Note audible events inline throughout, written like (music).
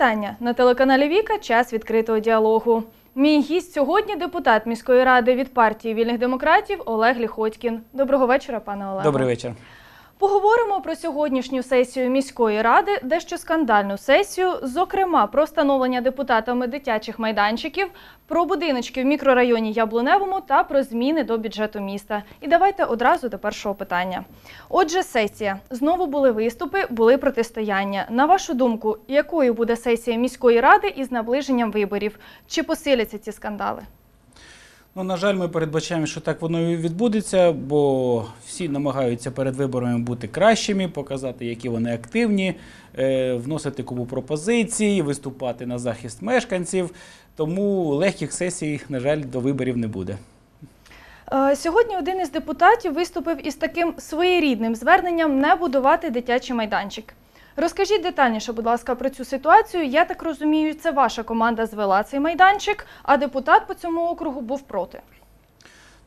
вітання на телеканалі Віка. Час відкритого діалогу. Мій гість сьогодні депутат міської ради від партії вільних демократів Олег Ліхоцькін. Доброго вечора, пане Олег. Добрий вечір. Поговоримо про сьогоднішню сесію міської ради, дещо скандальну сесію, зокрема про встановлення депутатами дитячих майданчиків, про будиночки в мікрорайоні Яблуневому та про зміни до бюджету міста. І давайте одразу до першого питання. Отже, сесія. Знову були виступи, були протистояння. На вашу думку, якою буде сесія міської ради із наближенням виборів? Чи посиляться ці скандали? Ну, на жаль, ми передбачаємо, що так воно і відбудеться, бо всі намагаються перед виборами бути кращими, показати, які вони активні, е, вносити купу пропозицій, виступати на захист мешканців. Тому легких сесій, на жаль, до виборів не буде. Е, Сьогодні один із депутатів виступив із таким своєрідним зверненням не будувати дитячий майданчик. Розкажіть детальніше, будь ласка, про цю ситуацію. Я так розумію, це ваша команда звела цей майданчик, а депутат по цьому округу був проти.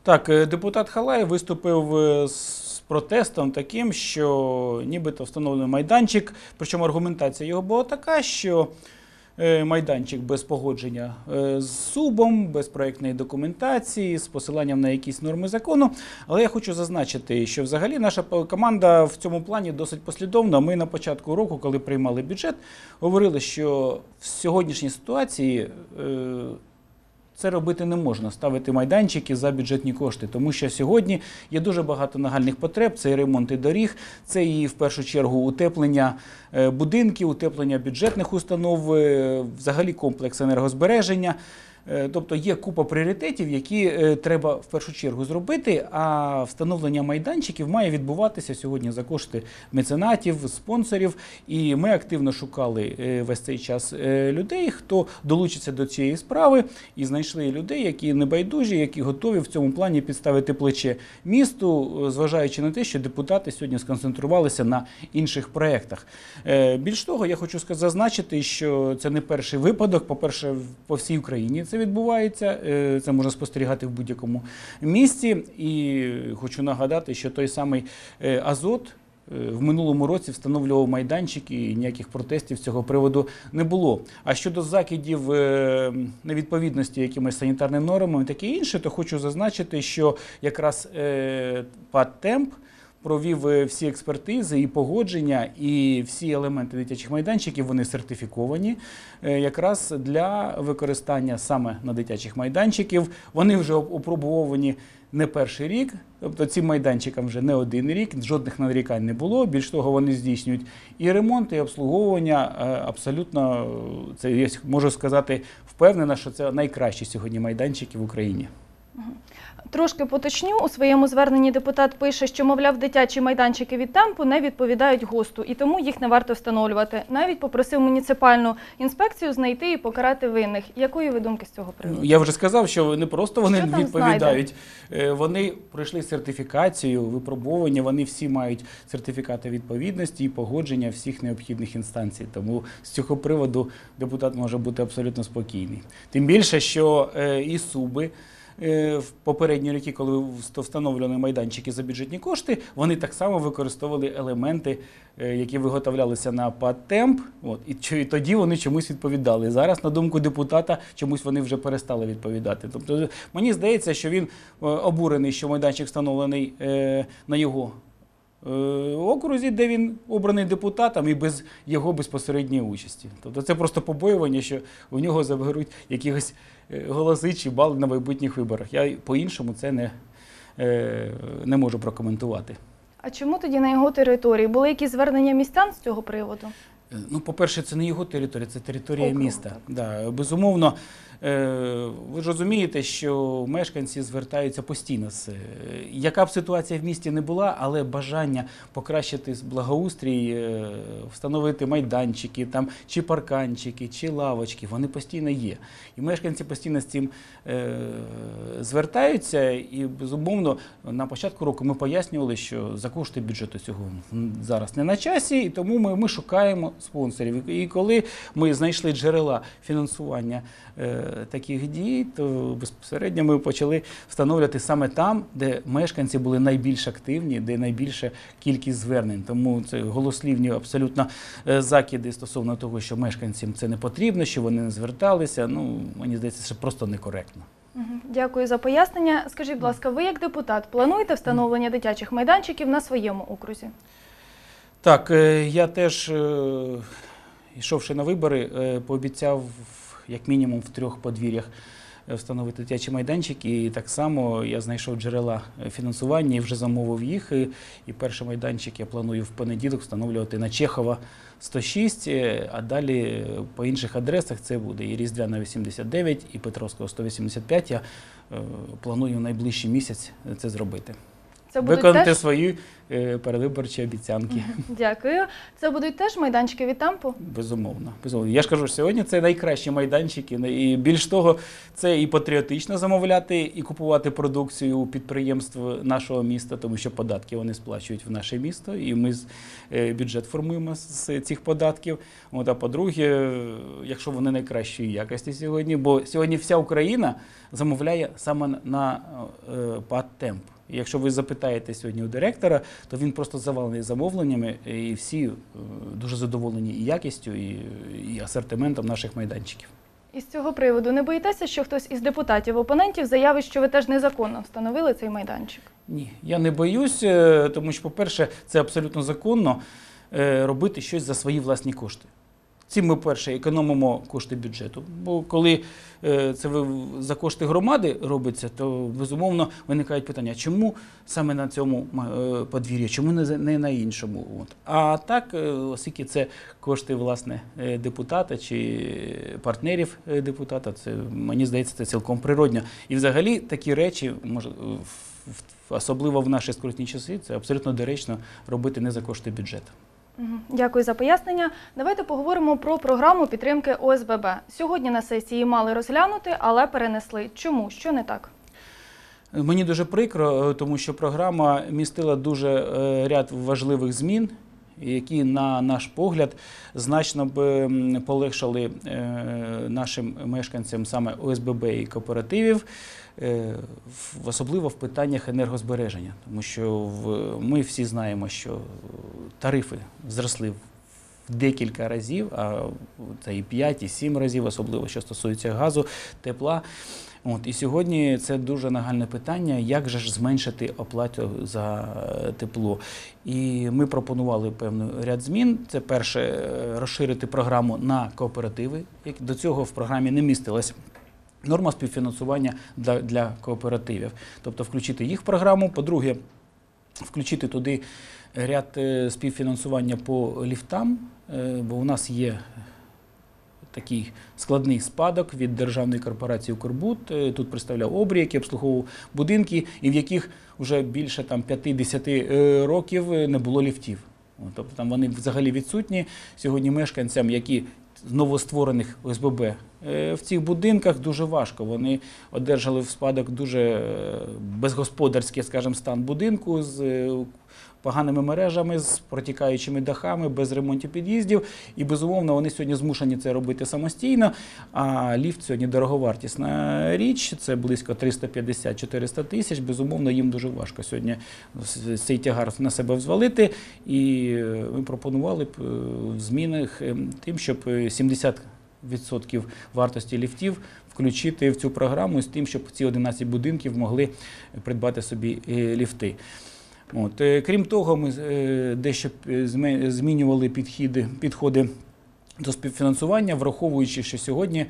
Так, е, депутат Халай виступив е, з протестом таким, що нібито встановлений майданчик, причому аргументація його була така, що майданчик без погодження е, з субом, без проєктної документації, з посиланням на якісь норми закону. Але я хочу зазначити, що взагалі наша команда в цьому плані досить послідовна. Ми на початку року, коли приймали бюджет, говорили, що в сьогоднішній ситуації. Це робити не можна, ставити майданчики за бюджетні кошти, тому що сьогодні є дуже багато нагальних потреб. Це і ремонти доріг, це і в першу чергу утеплення е, будинків, утеплення бюджетних установ, е, взагалі комплекс енергозбереження. Е, Тобто є купа пріоритетів, які е, треба в першу чергу зробити. А встановлення майданчиків має відбуватися сьогодні за кошти меценатів, спонсорів. І ми активно шукали е, весь цей час людей, хто долучиться до цієї справи, і знайшли людей, які небайдужі, які готові в цьому плані підставити плече місту, зважаючи на те, що депутати сьогодні сконцентрувалися на інших проєктах. Більш того, я хочу зазначити, що це не перший випадок. По-перше, по всій Україні це відбувається. Е, Це можна спостерігати в будь-якому місті. І хочу нагадати, що той самий е, Азот. е, В минулому році встановлював майданчики і ніяких протестів з цього приводу не було. А щодо закидів невідповідності якимось санітарним нормам і таке інше, то хочу зазначити, що якраз е, ПАД «Темп» провів е, всі експертизи і погодження, і всі елементи дитячих майданчиків вони сертифіковані е, якраз для використання саме на дитячих майданчиків. Вони вже опробовані не перший рік, тобто цим майданчикам вже не один рік, жодних нарікань не було. Більш того, вони здійснюють і ремонт, і обслуговування. Е, Абсолютно це я можу сказати впевнена, що це найкращі сьогодні майданчики в Україні. Трошки поточню у своєму зверненні депутат пише, що мовляв, дитячі майданчики від темпу не відповідають ГОСТу, і тому їх не варто встановлювати. Навіть попросив муніципальну інспекцію знайти і покарати винних. Якої ви думки з цього приводу? Я вже сказав, що не просто вони там відповідають, е, вони пройшли сертифікацію, випробування. Вони всі мають сертифікати відповідності і погодження всіх необхідних інстанцій. Тому з цього приводу депутат може бути абсолютно спокійний. Тим більше, що е, і суби. Е, В попередні роки, коли вст- встановлювали майданчики за бюджетні кошти, вони так само використовували елементи, е, які виготовлялися на патемп. От і чи- тоді вони чомусь відповідали. Зараз, на думку депутата, чомусь вони вже перестали відповідати. Тобто, мені здається, що він е, обурений, що майданчик встановлений на його. Е, Окрузі, де він обраний депутатом і без його безпосередньої участі. Тобто це просто побоювання, що у нього заберуть якихось е, голоси чи бали на майбутніх виборах. Я по-іншому це не, е, не можу прокоментувати. А чому тоді на його території були якісь звернення містян з цього приводу? Е, Ну, по-перше, це не його територія, це територія Округу, міста. так. Да, безумовно, е, ви ж розумієте, що мешканці звертаються постійно. з, е, Яка б ситуація в місті не була, але бажання покращити благоустрій, встановити майданчики, там, чи парканчики, чи лавочки, вони постійно є. І мешканці постійно з цим звертаються. І безумовно, на початку року ми пояснювали, що за кошти бюджету цього зараз не на часі, і тому ми, ми шукаємо спонсорів. І коли ми знайшли джерела фінансування е, таких дій, то безпосередньо ми почали встановлювати саме там, де мешканці були найбільш активні, де найбільша кількість звернень. Тому це голослівні абсолютно е, закиди стосовно того, що мешканцям це не потрібно, що вони не зверталися. Ну мені здається, це просто некоректно. Дякую за пояснення. Скажіть, будь ласка, ви як депутат плануєте встановлення дитячих майданчиків на своєму окрузі? Так, е, я теж, е, йшовши на вибори, е, пообіцяв як мінімум в трьох подвір'ях встановити дитячі майданчики. І так само я знайшов джерела фінансування і вже замовив їх. І, перший майданчик я планую в понеділок встановлювати на Чехова 106, е, а далі по інших адресах це буде і Різдвяна 89, і Петровського 185. Я планую в найближчий місяць це зробити. Це будуть Виконати теж свої е, передвиборчі обіцянки. дякую. Це будуть теж майданчики від тампу. Безумовно, безумовно. Я ж кажу, що сьогодні це найкращі майданчики. І більш того, це і патріотично замовляти, і купувати продукцію у підприємств нашого міста, тому що податки вони сплачують в наше місто, і ми з- е, бюджет формуємо з цих податків. От, а по-друге, е, якщо вони найкращої якості сьогодні, бо сьогодні вся Україна замовляє саме на е, ПАД темп. І Якщо ви запитаєте сьогодні у директора, то він просто завалений замовленнями, і всі е, дуже задоволені і якістю, і, і асортиментом наших майданчиків. І з цього приводу не боїтеся, що хтось із депутатів-опонентів заявить, що ви теж незаконно встановили цей майданчик? Ні, я не боюсь, е, тому що, по-перше, це абсолютно законно е, робити щось за свої власні кошти. Цим ми перше економимо кошти бюджету. Бо коли е, це за кошти громади робиться, то безумовно виникають питання, чому саме на цьому е, подвір'ї, чому не на іншому. А так, е, оскільки це кошти власне депутата чи партнерів депутата, це мені здається, це цілком природньо. І взагалі такі речі особливо в наші скрутні часи, це абсолютно доречно робити не за кошти бюджету. Дякую за пояснення. Давайте поговоримо про програму підтримки ОСББ. Сьогодні на сесії мали розглянути, але перенесли. Чому? Що не так? Мені дуже прикро, е, тому що програма містила дуже е, ряд важливих змін, які, на наш погляд, значно б полегшали е, нашим мешканцям саме ОСББ і кооперативів, особливо в питаннях енергозбереження. Тому що ми всі знаємо, що тарифи зросли в декілька разів, а це і 5, і 7 разів, особливо що стосується газу, тепла. От, і сьогодні це дуже нагальне питання, як же ж зменшити оплату за е, тепло. І ми пропонували певний ряд змін. Це перше, е, розширити програму на кооперативи. До цього в програмі не містилась норма співфінансування для, для кооперативів. Тобто включити їх в програму. По-друге, включити туди ряд е, співфінансування по ліфтам, е, бо у нас є такий складний спадок від державної корпорації «Укрбуд». Е, Тут представляв обрій, який обслуговував будинки, і в яких вже більше там 50 е, років не було ліфтів. Тобто там вони взагалі відсутні. Сьогодні мешканцям, які з новостворених ОСББ в цих будинках дуже важко. Вони одержали в спадок дуже безгосподарський, скажімо, стан будинку з поганими мережами, з протікаючими дахами, без ремонтів під'їздів. І безумовно вони сьогодні змушені це робити самостійно. А ліфт сьогодні дороговартісна річ, це близько 350-400 тисяч. Безумовно, їм дуже важко сьогодні цей тягар на себе взвалити. І е, ми пропонували б в е, тим, щоб е, 70% вартості ліфтів включити в цю програму з тим, щоб ці 11 будинків могли придбати собі ліфти. От. е, Крім того, ми е, дещо е, змінювали підходи, підходи до співфінансування, враховуючи, що сьогодні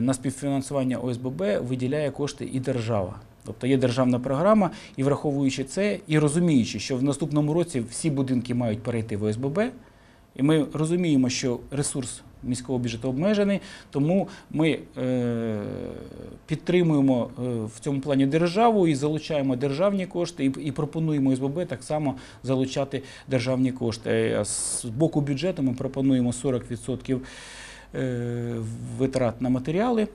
на співфінансування ОСББ виділяє кошти і держава. Тобто є державна програма, і враховуючи це, і розуміючи, що в наступному році всі будинки мають перейти в ОСББ, і ми розуміємо, що ресурс міського бюджету обмежений, тому ми е, підтримуємо е, в цьому плані державу і залучаємо державні кошти, і, пропонуємо СББ так само залучати державні кошти. З боку бюджету ми пропонуємо 40% е, витрат на матеріали е,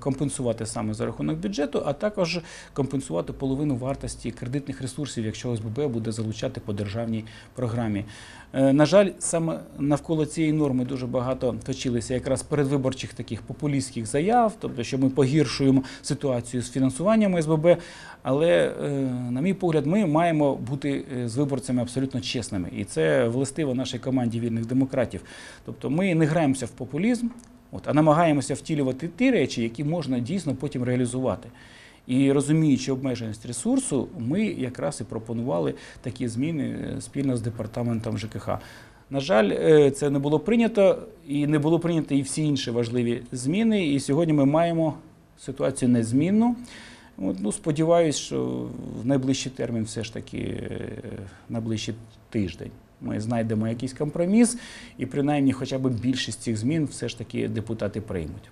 компенсувати саме за рахунок бюджету, а також компенсувати половину вартості кредитних ресурсів, якщо ОСББ буде залучати по державній програмі. Е, На жаль, саме навколо цієї норми дуже багато точилися якраз передвиборчих таких популістських заяв, тобто, що ми погіршуємо ситуацію з фінансуванням ОСББ. Але, е, на мій погляд, ми маємо бути е, з виборцями абсолютно чесними. І це властиво нашій команді вільних демократів. Тобто ми не граємося в популізм, от, а намагаємося втілювати ті речі, які можна дійсно потім реалізувати. І розуміючи обмеженість ресурсу, ми якраз і пропонували такі зміни е, спільно з департаментом ЖКХ. На жаль, е, це не було прийнято, і не було прийнято і всі інші важливі зміни. І сьогодні ми маємо ситуацію незмінну. Ну, сподіваюсь, що в найближчий термін, все ж таки, е, найближчий тиждень, ми знайдемо якийсь компроміс, і принаймні хоча б більшість цих змін все ж таки депутати приймуть.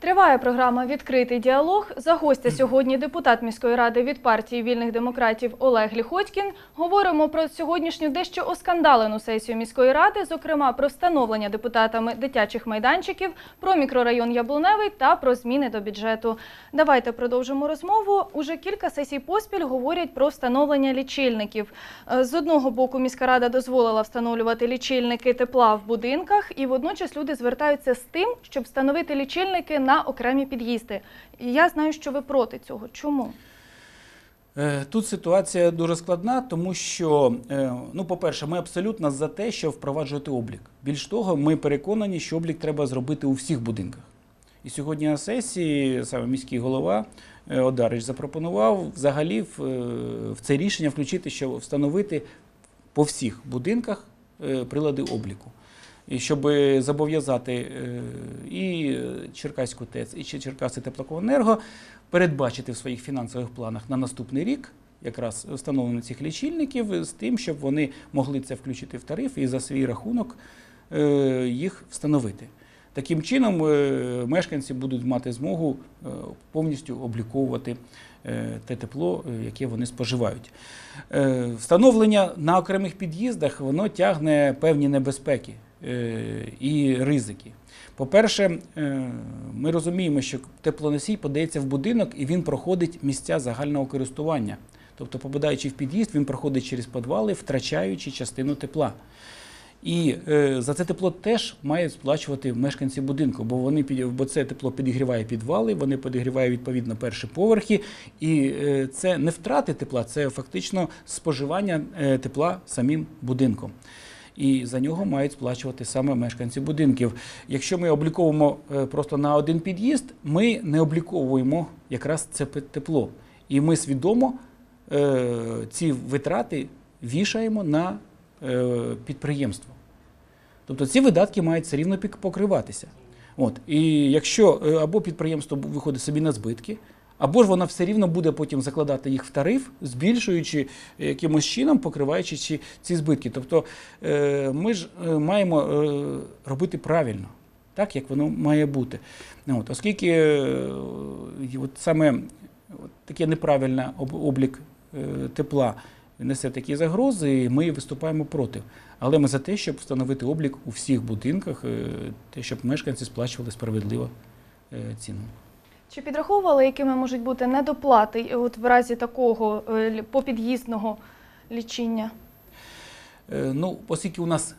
Триває програма Відкритий діалог. За гостя сьогодні депутат міської ради від партії вільних демократів Олег Ліхотькін. Говоримо про сьогоднішню дещо оскандалену сесію міської ради, зокрема про встановлення депутатами дитячих майданчиків, про мікрорайон Яблуневий та про зміни до бюджету. Давайте продовжимо розмову. Уже кілька сесій поспіль говорять про встановлення лічильників. Е, З одного боку, міська рада дозволила встановлювати лічильники тепла в будинках, і водночас люди звертаються з тим, щоб встановити лічильники на окремі під'їзди. І я знаю, що ви проти цього. Чому? Е, Тут ситуація дуже складна, тому що, е, ну, по-перше, ми абсолютно за те, щоб впроваджувати облік. Більш того, ми переконані, що облік треба зробити у всіх будинках. І сьогодні на сесії саме міський голова е, Одарич запропонував взагалі в, це рішення включити, що встановити по всіх будинках прилади обліку. І щоб зобов'язати е, і Черкаську ТЕЦ, і Черкаси Теплокомуненерго передбачити в своїх фінансових планах на наступний рік якраз встановлення цих лічильників з тим, щоб вони могли це включити в тариф і за свій рахунок е, їх встановити. Таким чином, е, мешканці будуть мати змогу повністю обліковувати те тепло, яке вони споживають. Встановлення на окремих під'їздах воно тягне певні небезпеки і ризики. По-перше, е, ми розуміємо, що теплоносій подається в будинок і він проходить місця загального користування. Тобто, попадаючи в під'їзд, він проходить через підвали, втрачаючи частину тепла. І е, за це тепло теж мають сплачувати мешканці будинку, бо вони бо це тепло підігріває підвали, вони підігрівають відповідно перші поверхи, і е, це не втрати тепла, це фактично споживання е, тепла самим будинком. І за нього мають сплачувати саме мешканці будинків. Якщо ми обліковуємо е, просто на один під'їзд, ми не обліковуємо якраз це тепло. І ми свідомо е, ці витрати вішаємо на е, підприємство. Тобто ці видатки мають все рівно покриватися. От. І якщо або підприємство виходить собі на збитки, або ж вона все рівно буде потім закладати їх в тариф, збільшуючи е, якимось чином, покриваючи ці, ці збитки. Тобто е, ми ж е, маємо робити правильно, так як воно має бути. Ну, От, оскільки от саме от таке неправильний облік тепла несе такі загрози, ми виступаємо проти. Але ми за те, щоб встановити облік у всіх будинках, те, щоб мешканці сплачували справедливо ціну. Чи підраховували, якими можуть бути недоплати е, от в разі такого е, попід'їздного лічіння? Е, Ну, оскільки у нас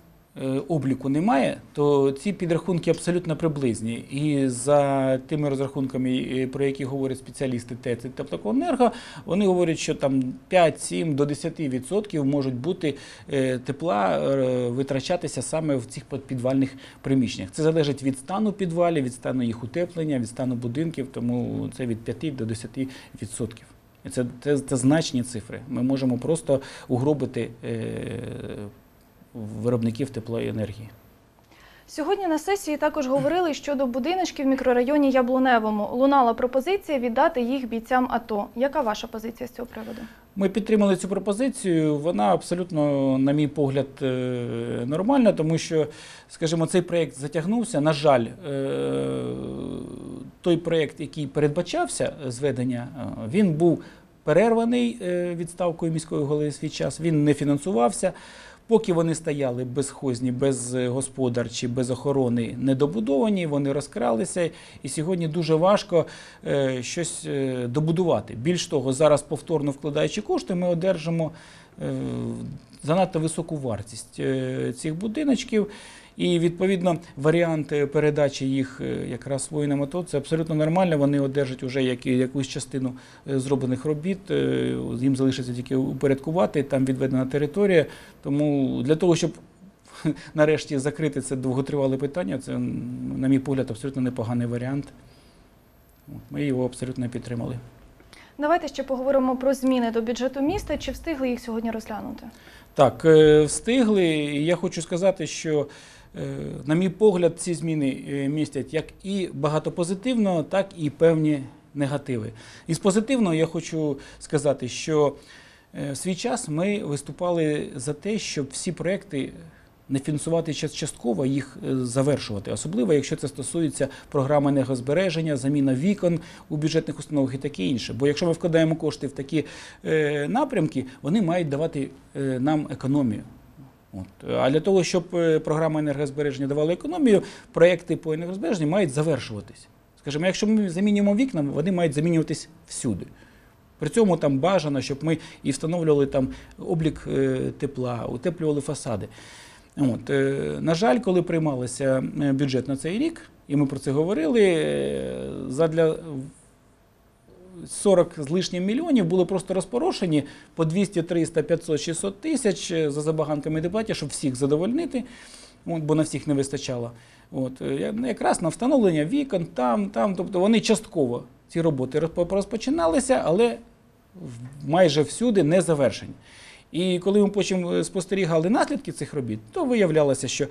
обліку немає, то ці підрахунки абсолютно приблизні. І за тими розрахунками, е, про які говорять спеціалісти ТЕЦ і Теплокомуненерго, вони говорять, що там 5-7 до 10% можуть бути е, тепла е, витрачатися саме в цих підвальних приміщеннях. Це залежить від стану підвалів, від стану їх утеплення, від стану будинків, тому це від 5 до 10%. Це, це, це значні цифри. Ми можемо просто угробити е, виробників теплої енергії. Сьогодні на сесії також говорили щодо будиночків в мікрорайоні Яблуневому. Лунала пропозиція віддати їх бійцям АТО. Яка ваша позиція з цього приводу? Ми підтримали цю пропозицію. Вона абсолютно, на мій погляд, е, нормальна, тому що, скажімо, цей проєкт затягнувся. На жаль, е, той проєкт, який передбачався зведення, е, він був перерваний відставкою міської голови свій час, він не фінансувався. Поки вони стояли безхозні, без е, господарчі, без охорони, недобудовані, вони розкралися, і сьогодні дуже важко е, щось е, добудувати. Більш того, зараз повторно вкладаючи кошти, ми одержимо занадто високу вартість цих будиночків. І відповідно варіант передачі їх е, якраз воїнам АТО це абсолютно нормально. Вони одержать уже як- якусь частину е, зроблених робіт. е, Їм залишиться тільки упорядкувати, там відведена територія. Тому для того, щоб (laughs) нарешті закрити це довготривале питання, це, на мій погляд, абсолютно непоганий варіант. Ми його абсолютно підтримали. Давайте ще поговоримо про зміни до бюджету міста. Чи встигли їх сьогодні розглянути? Так, встигли. Я хочу сказати, що, на мій погляд, ці зміни е, містять як і багато позитивного, так і певні негативи. Із позитивного я хочу сказати, що е, в свій час ми виступали за те, щоб всі проекти не фінансувати час- частково, їх е, завершувати, особливо якщо це стосується програми енергозбереження, заміна вікон у бюджетних установах і таке інше. Бо якщо ми вкладаємо кошти в такі е, напрямки, вони мають давати е, нам економію. От. А для того, щоб е, програма енергозбереження давала економію, проекти по енергозбереженню мають завершуватись. Скажімо, якщо ми замінюємо вікна, вони мають замінюватись всюди. При цьому там бажано, щоб ми і встановлювали там облік е, тепла, утеплювали фасади. От, е, на жаль, коли приймалося е, бюджет на цей рік, і ми про це говорили, задля 40 з лишнім мільйонів були просто розпорошені по 200, 300, 500, 600 тисяч е, за забаганками депутатів, щоб всіх задовольнити, бо на всіх не вистачало. От, е, якраз на встановлення вікон, там, там, тобто вони частково ці роботи розпочиналися, але майже всюди не завершені. І коли ми потім е, спостерігали наслідки цих робіт, то виявлялося, що е,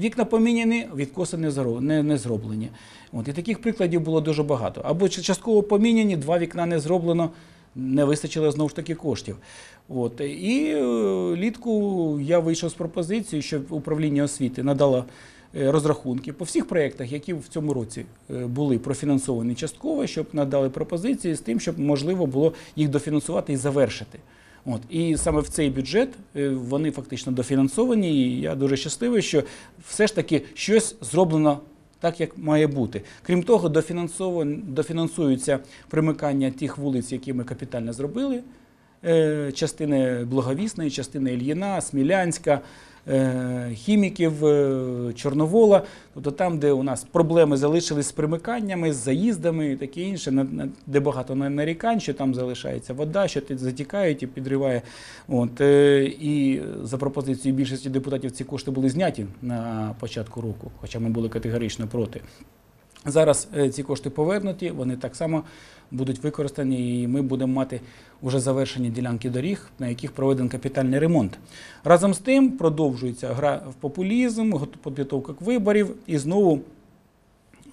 вікна поміняні, відкоси не, зро- не, не зроблені. От, і таких прикладів було дуже багато. Або частково поміняні, два вікна не зроблено, не вистачило знову ж таки коштів. От, і е, літку я вийшов з пропозицією, щоб управління освіти надало розрахунки по всіх проєктах, які в цьому році були профінансовані частково, щоб надали пропозиції з тим, щоб можливо було їх дофінансувати і завершити. От і саме в цей бюджет е, вони фактично дофінансовані. І я дуже щасливий, що все ж таки щось зроблено так, як має бути. Крім того, дофінансуються примикання тих вулиць, які ми капітально зробили. Е, Частини Благовісної, частини Ільїна, Смілянська, е, хіміків, е, Чорновола. Тобто там, де у нас проблеми залишились з примиканнями, з заїздами і таке інше, де багато нарікань, що там залишається вода, що затікають і підриває. От, і за пропозицією більшості депутатів ці кошти були зняті на початку року, хоча ми були категорично проти. Зараз ці кошти повернуті, вони так само будуть використані, і ми будемо мати вже завершені ділянки доріг, на яких проведений капітальний ремонт. Разом з тим продовжується гра в популізм, гот- підготовка к виборів, і знову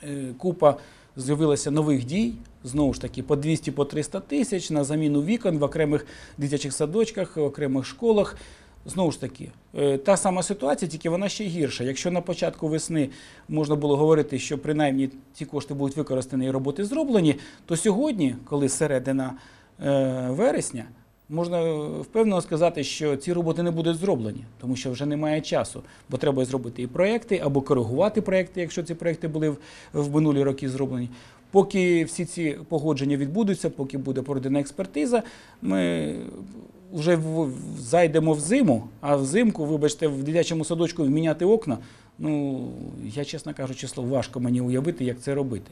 е, купа з'явилося нових дій. Знову ж таки, по 200 по 300 тисяч на заміну вікон в окремих дитячих садочках, в окремих школах. Знову ж таки, е, та сама ситуація, тільки вона ще гірша. Якщо на початку весни можна було говорити, що принаймні ці кошти будуть використані і роботи зроблені, то сьогодні, коли середина е, вересня, можна е, впевнено сказати, що ці роботи не будуть зроблені, тому що вже немає часу, бо треба зробити і проекти або коригувати проекти, якщо ці проекти були в, минулі роки зроблені. Поки всі ці погодження відбудуться, поки буде проведена експертиза, ми вже в- зайдемо в зиму, а взимку, вибачте, в дитячому садочку міняти окна. Ну, я, чесно кажучи, важко мені уявити, як це робити.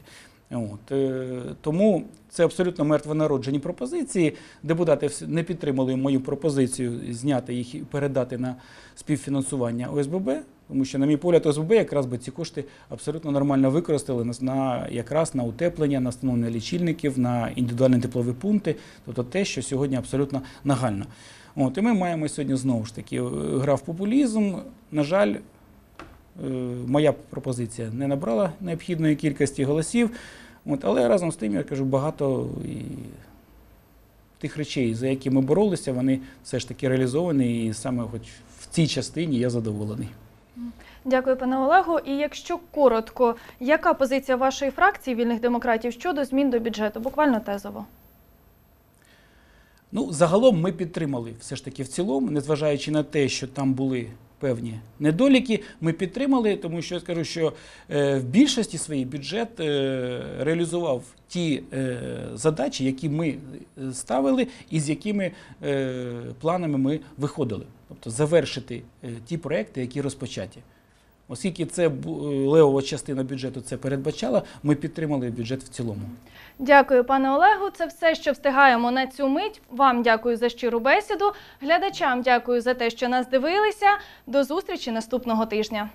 От, е, тому це абсолютно мертвонароджені пропозиції. Депутати не підтримали мою пропозицію зняти їх і передати на співфінансування ОСББ, тому що, на мій погляд, ОСББ якраз би ці кошти абсолютно нормально використали на, якраз на утеплення, на встановлення лічильників, на індивідуальні теплові пункти, тобто те, що сьогодні абсолютно нагально. От, і ми маємо сьогодні знову ж таки е, гра в популізм. На жаль, е, моя пропозиція не набрала необхідної кількості голосів. От, але разом з тим, я кажу, багато і тих речей, за які ми боролися, вони все ж таки реалізовані, і саме хоч в цій частині я задоволений. Дякую, пане Олегу. І якщо коротко, яка позиція вашої фракції вільних демократів щодо змін до бюджету? Буквально тезово. Ну, загалом ми підтримали все ж таки в цілому, незважаючи на те, що там були певні недоліки, ми підтримали, тому що я скажу, що е, в більшості своїй бюджет е, реалізував ті е, задачі, які ми е, ставили і з якими е, планами ми виходили. Тобто завершити е, ті проекти, які розпочаті. Оскільки це е, левова частина бюджету це передбачала, ми підтримали бюджет в цілому. Дякую, пане Олегу. Це все, що встигаємо на цю мить. Вам дякую за щиру бесіду. Глядачам дякую за те, що нас дивилися. До зустрічі наступного тижня.